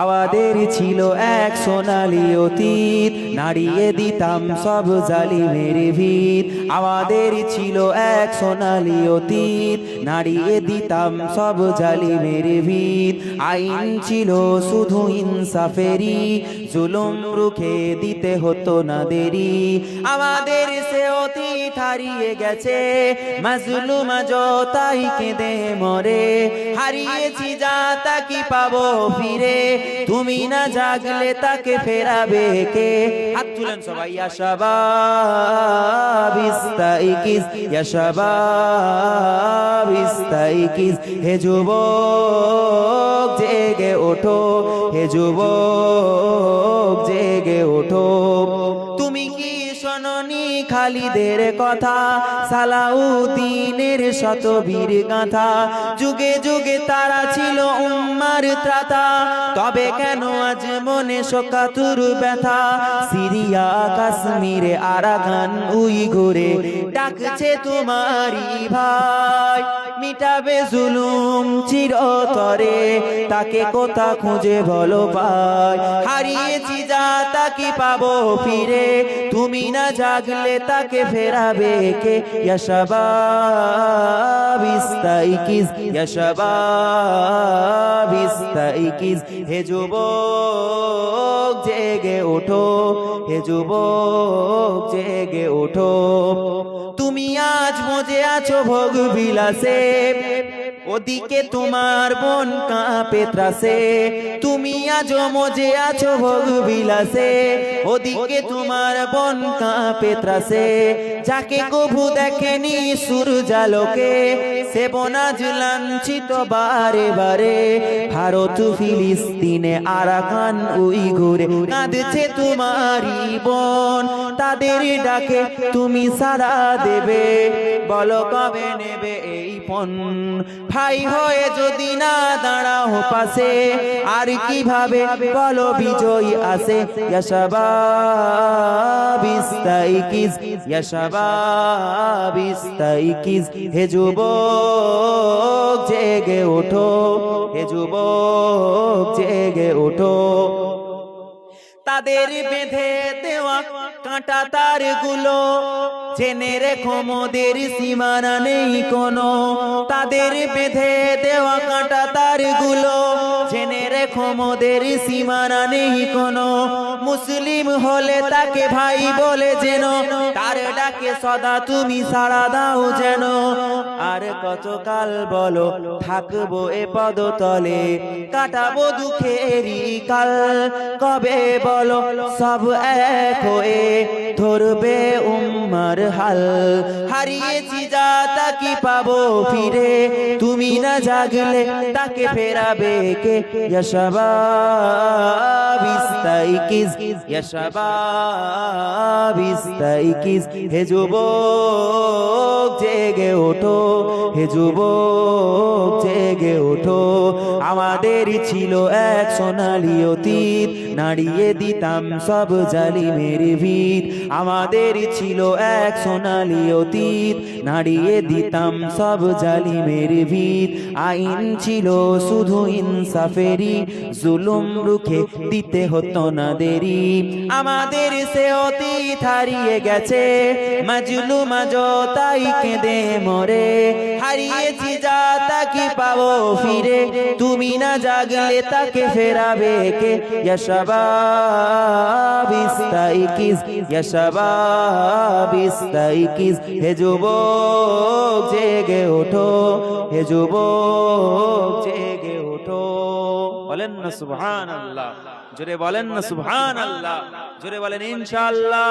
আমাদের ছিল এক সোনালি অতীত, নাড়িয়ে দিতাম সব জালিমের ভিত। আমাদের ছিল এক সোনালি অতীত, নাড়িয়ে দিতাম সব জালিমের ভিত। আইন ছিল শুধু ইনসাফেরি জুলুম রুখে দিতে হতো না দেরি। আমাদের সে অতীত হারিয়ে গেছে, মাজলুম তাই কেঁদে মরে। হারিয়েছি যা তা কি পাবো ফিরে তুমি না জাগলে তাকে ফেরাবে কে? হাত তুলেন সবাই ইয়াশাবাব ইস্তাইকিস ইয়াশাবাব ইস্তাইকিস হে যুবক, জেগে ওঠো, হে যুবক, জেগে ওঠো। তুমি কি শোনি খালিদের কথা? সালাউদ্দিনের শতবীর গাথা। যুগে যুগে তারা ছিল উম্মার ত্রাতা। তবে কেন আজ মনে শোকাতুর ব্যথা? সিরিয়া, কাশ্মীরে আরাগান উই ঘুরে ডাকছে তোমারই ভাই। মিটাবে জুলুম চিরতরে, তাকে কোথা খুঁজে বলো পাই হারিয়েছি যা তাকে পাবো ফিরে? তুমি না জাগলে তাকে ফেরাবে কে? ইয়াশাবাব ইস্তাইকিস ইয়াশাবাব ইস্তাইকিস হে যুবক, জেগে ওঠো, হে যুবক, জেগে ওঠো। তুমি আজ মজে আছো ভোগ বিলাসে। ওদিকে তোমার বোন কাঁপে ত্রাসে। তুমি আজ মজে আছো ভোগ বিলাসে ওদিকে তোমার বোন কাঁপে ত্রাসে। যাকে কভু দেখেনি সুর সূর্যালোকে সে বোনাজ লাঞ্ছিত বারে বারে ভারত, ফিলিস্তিনে আরাকান উই ঘুরে কাঁদছে তোমারই বোন। তাদের ডাকে তুমি সারা দেবে, বলো কবে নেবে এই পণ ভাই হয়ে যদি না দাঁড়াও পাশে, আর কীভাবে বলো বিজয়ী আসে? ইয়াশাবাবিস্তাইকিস ইয়াশাবাবিস্তাইকিস হে যুবক। জেগে ওঠো, হে যুবক জেগে ওঠো। তাদের বেঁধে দেওয়া কাঁটা তারগুলো জেনে রেখো, মোদের সীমানা নেই কোনো। তাদের বেঁধে দেওয়া কাঁটা তারগুলো জেনে রেখো, মোদের সীমানা নেই কোনো। মুসলিম হলে তাকে ভাই বলে যেন, তার ডাকে সদা তুমি সাড়া দাও যেন। আর কতকাল বলো, থাকব এ পদতলে, কাটাবো দুঃখেরই কাল। কবে বলো, সব এক হয়ে ধরবে উম্মার হাল। হারিয়েছি যা তা কি পাবো ফিরে? তুমি না জাগলে তাকে ফেরাবে কে? ইয়াশাবাবিস্তাইকিস ইয়াশাবাবিস্তাইকিস হে যুবক, জেগে ওঠো, হে যুবক, জেগে ওঠো। আমাদের ছিল এক সোনালি অতীত, নাড়িয়ে দিতাম সব জালিমের ভিত। আমাদের ছিল এক সোনালি অতীত, নাড়িয়ে দিতাম সব জালিমের ভিত। আইন ছিল শুধু ইনসাফেরি জুলুম রুখে দিতে হতো না দেরি আমাদের সে অতীত হারিয়ে গেছে। মাজলুম তাই কেঁদে মরে। হারিয়েছি যা তাকে পাবো ফিরে। তুমি না জাগলে তাকে ফেরাবে কে? ইয়াশাবাবিস্তাইকিস ইয়াশাবাবিস্তাইকিস হে যুবক, জেগে ওঠো। হে যুবক, জেগে বলেন না সুবহানাল্লাহ। জোরে বলেন না সুবহানাল্লাহ। জোরে বলেন ইনশাআল্লাহ।